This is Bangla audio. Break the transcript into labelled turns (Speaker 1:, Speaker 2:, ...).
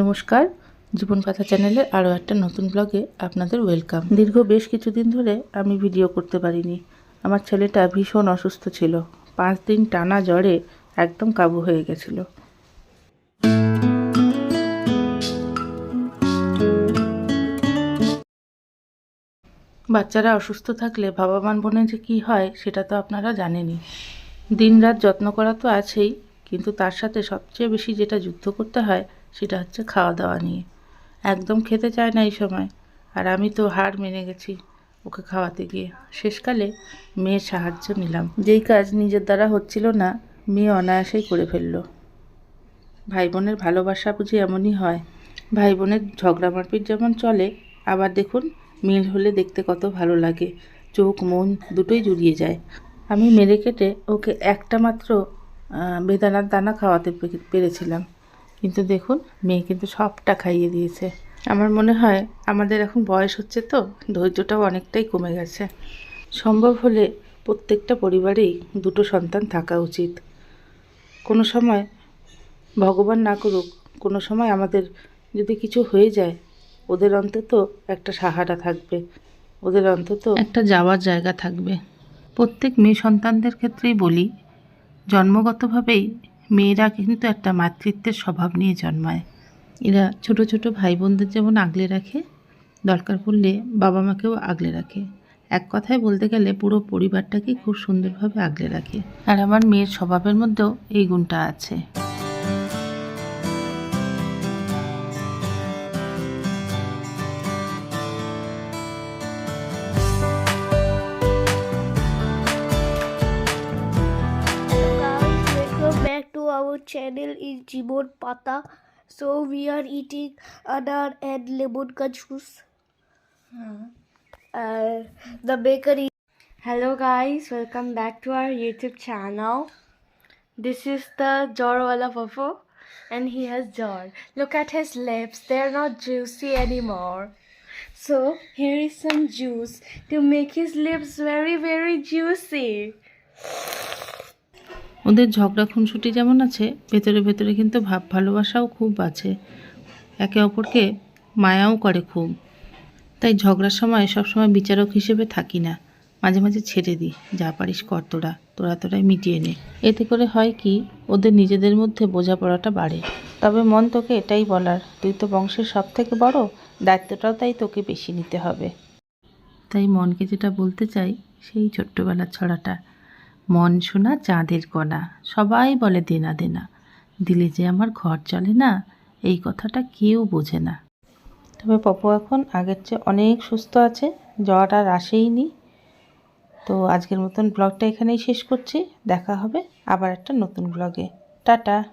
Speaker 1: নমস্কার, জীবন কথা চ্যানেলের আরও একটা নতুন ব্লগে আপনাদের ওয়েলকাম। দীর্ঘ বেশ কিছুদিন ধরে আমি ভিডিও করতে পারিনি। আমার ছেলেটা ভীষণ অসুস্থ ছিল। পাঁচ দিন টানা জ্বরে একদম কাবু হয়ে গেছিল। বাচ্চারা অসুস্থ থাকলে বাবা মান বোনে যে কী হয়, সেটা তো আপনারা জানেনই। দিনরাত যত্ন করা তো আছেই, কিন্তু তার সাথে সবচেয়ে বেশি যেটা যুদ্ধ করতে হয় সেটা হচ্ছে খাওয়া দাওয়া নিয়ে। একদম খেতে চায় না এই সময়। আর আমি তো হার মেনে গেছি ওকে খাওয়াতে গিয়ে। শেষকালে মেয়ের সাহায্য নিলাম। যেই কাজ নিজের দ্বারা হচ্ছিল না, মেয়ে অনায়াসেই করে ফেলল। ভাই বোনের ভালোবাসা বুঝি এমনই হয়। ভাই বোনের ঝগড়া মারপিট যেমন চলে, আবার দেখুন মিল হলে দেখতে কত ভালো লাগে। চোখ, মন দুটোই জুড়িয়ে যায়। আমি মেরে কেটে ওকে একটা মাত্র বেদানার দানা খাওয়াতে পেরেছিলাম। কিন্তু দেখুন, মেয়ে কিন্তু সবটা খাইয়ে দিয়েছে। আমার মনে হয় আমাদের এখন বয়স হচ্ছে তো, ধৈর্যটাও অনেকটাই কমে গেছে। সম্ভব হলে প্রত্যেকটা পরিবারেই দুটো সন্তান থাকা উচিত। কোনো সময় ভগবান না করুক, কোনো সময় আমাদের যদি কিছু হয়ে যায়, ওদের অন্তত একটা সাহারা থাকবে। ওদের অন্তত একটা যাওয়ার জায়গা থাকবে। প্রত্যেক মেয়ে সন্তানদের ক্ষেত্রেই বলি, জন্মগতভাবেই মেয়েরা কিন্তু একটা মাতৃত্বের স্বভাব নিয়ে জন্মায়। এরা ছোট ছোট ভাই বোনদের যেমন আগলে রাখে, দরকার পড়লে বাবা মাকেও আগলে রাখে। এক কথায় বলতে গেলে পুরো পরিবারটাকে খুব সুন্দরভাবে আগলে রাখে। আর আমার মেয়ের স্বভাবের মধ্যেও এই গুণটা আছে।
Speaker 2: Channel is Jibon Pata so we are eating anar and lemon ka juice uh, the bakery
Speaker 3: Hello guys, welcome back to our YouTube channel. This is the Jorwala Popo and he has Jor. Look at his lips, they're not juicy anymore. So here is some juice to make his lips very very juicy.
Speaker 1: ওদের ঝগড়া খুনসুটি যেমন আছে, ভেতরে ভেতরে কিন্তু ভাব ভালোবাসাও খুব আছে। একে অপরকে মায়াও করে খুব। তাই ঝগড়ার সময় সবসময় বিচারক হিসেবে থাকি না। মাঝে মাঝে ছেড়ে দিই। যা পারিস কর তোরা। তোরা তোরাই মিটিয়ে নে। এতে করে হয় কি, ওদের নিজেদের মধ্যে বোঝাপড়াটা বাড়ে। তবে মন তোকে এটাই বলার, তুই তো বংশের সব থেকে বড়, দায়িত্বটাও তাই তোকে বেশি নিতে হবে। তাই মনকে যেটা বলতে চাই, সেই ছোট্টবেলার ছড়াটা। মন শোনা চাঁদের কণা। সবাই বলে, দেনা দেনা। দিলে যে আমার ঘর চলে না, এই কথাটা কেউ বোঝে না। তবে পপু এখন আগের চেয়ে অনেক সুস্থ আছে, জ্বর আর আসেইনি। তো আজকের মতন ব্লগটা এখানেই শেষ করছি। দেখা হবে আবার একটা নতুন ব্লগে। টাটা।